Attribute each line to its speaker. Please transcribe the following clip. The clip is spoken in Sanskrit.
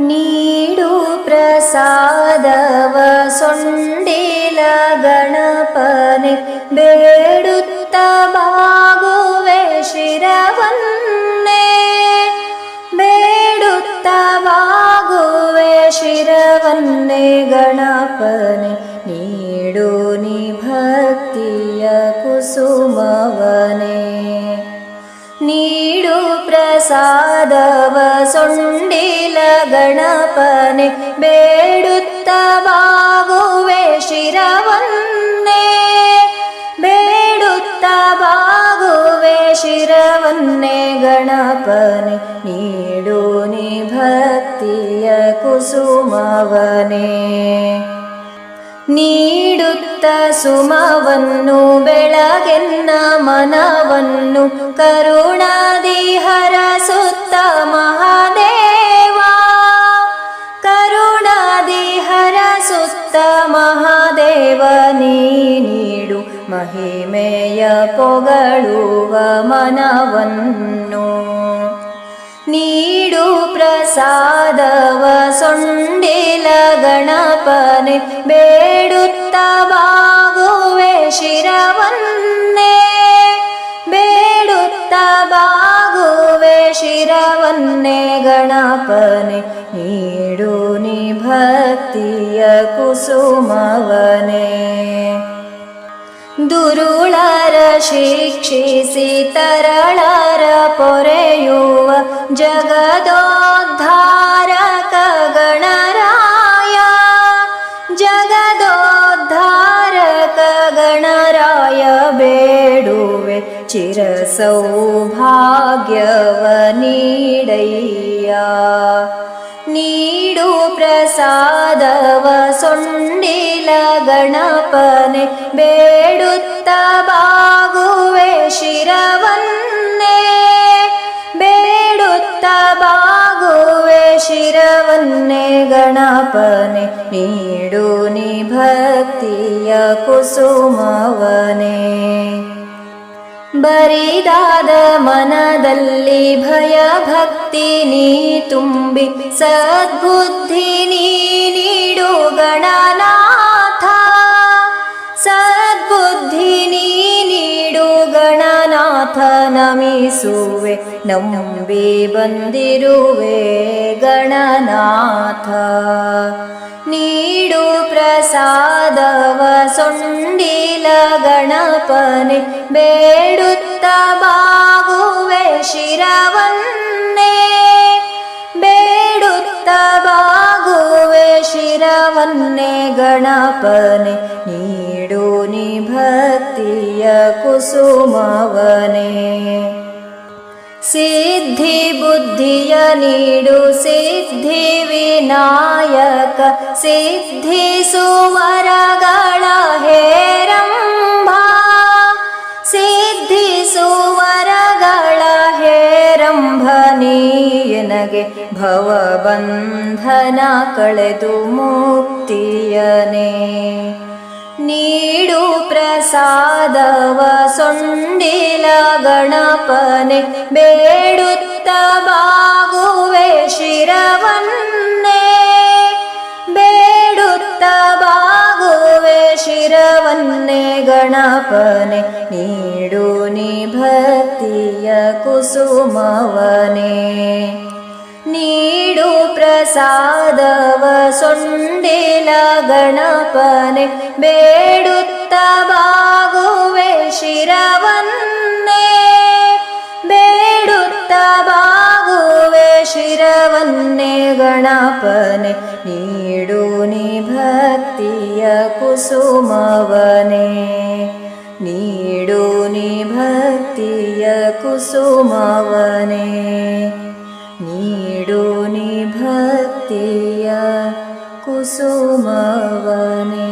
Speaker 1: ನೀಡು ಪ್ರಸಾದವ ಸೊಂಡಿಲ ಗಣಪನೆ ಬೇಡುತ್ತ ಬಾಗುವೆ ಶಿರವನ್ನೇ ಬೇಡುತ್ತ ಬಾಗುವೆ ಶಿರವನ್ನೇ ಗಣಪನೆ ಸೊಂಡಿಲ ಗಣಪನೆ ಬೇಡುತ್ತ ಬಾಗುವೆ ಶಿರವನ್ನೇ. ಬೇಡುತ್ತ ಬಾಗುವೆ ಶಿರವನ್ನೇ ಗಣಪನೆ ನೀಡು ನಿ ಭಕ್ತಿಯ ಕುಸುಮವನೇ. ನೀಡುತ್ತ ಸುಮವನ್ನು ಬೆಳಗೆನ್ನ ಮನವನ್ನು ಕರುಣಾದಿ ಹರಸುತ್ತ ಮಹಾದೇವ ನೀ ನೀಡು ಮಹಿಮೆಯ ಪೊಗಳುವ ಮನವನ್ನು. ನೀಡು ಪ್ರಸಾದವ ಸೊಂಡಿಲ ಗಣಪನೆ ಬೇಡುತ್ತ ಬಾಗುವೆ ಶಿರವನ್ನೇ. ಬೇಡುತ್ತ ಬಾಗುವೆ ಶಿರವನ್ನೇ ಗಣಪನೆ, ನೀಡು भक्ति कुसुमवने। दुरुळर शिक्षि तरळर पोरयुव जगदोद्धारक गणराय जगदोद्धारक गणराय बेडुवे चिरसौभाग्यवनि। ಶಿರವನ್ನೇ ಗಣಪನೆ ನೀಡು ನಿ ಭಕ್ತಿಯ ಕುಸುಮವನೇ ಬರಿದಾದ ಮನದಲ್ಲಿ ಭಯ ಭಕ್ತಿ ನೀ ತುಂಬಿ ಸದ್ಬುದ್ಧಿ ನೀ ನೀಡು ಗಣನಾಥ ಸದ್ಬುದ್ಧಿ ನೀ ನೀಡು ಗಣನಾಥ ನಮಿಸುವೆ ನಂಬಿ ಬಂದಿರುವೆ ಗಣನಾಥ ನೀಡು ಪ್ರಸಾದವ ಸೊಂಡಿಲ ಗಣಪನೆ ಬೇಡುತ್ತ ಬಾಗುವೆ ಶಿರವನ್ನೇ ಬೇಡುತ್ತ ಬಾಗುವೆ ಶಿರವನ್ನೇ ಗಣಪನೆ ನೀಡು ನಿ ಭಕ್ತಿಯ सिद्धि बुद्धिय नीडु सिद्धि विनायक सिद्धि सुवरगण हेरम्भा सिद्धि सुवरगण हेरम्भनीयनगे भवबन्धन कळेदु मुक्तियने नीडु ಪ್ರಸಾದವ ಸೊಂಡಿಲ ಗಣಪನೆ ಬೇಡುತ್ತ ಬಾಗುವೆ ಶಿರವನ್ನೇ ಬೇಡುತ್ತ ಬಾಗುವೆ ಶಿರವನ್ನೇ ಗಣಪನೆ ನೀಡು ನಿ ಭಕ್ತಿಯ ಕುಸುಮವನೇ ನೀಡು ಪ್ರಸಾದವ ಸೊಂಡಿಲ ಗಣಪನೆ ಬೇಡುತ್ತ ಬಾಗುವೆ ಶಿರವನ್ನೇ ಬೇಡುತ್ತ ಬಾಗುವೆ ಶಿರವನ್ನೇ ಗಣಪನೆ ನೀಡು ನಿ ಭಕ್ತಿಯ ಕುಸುಮವನೇ ನೀಡು ನಿ ಭಕ್ತಿಯ ಕುಸುಮವನೇ ನೀಡು ನಿ कुसुमवने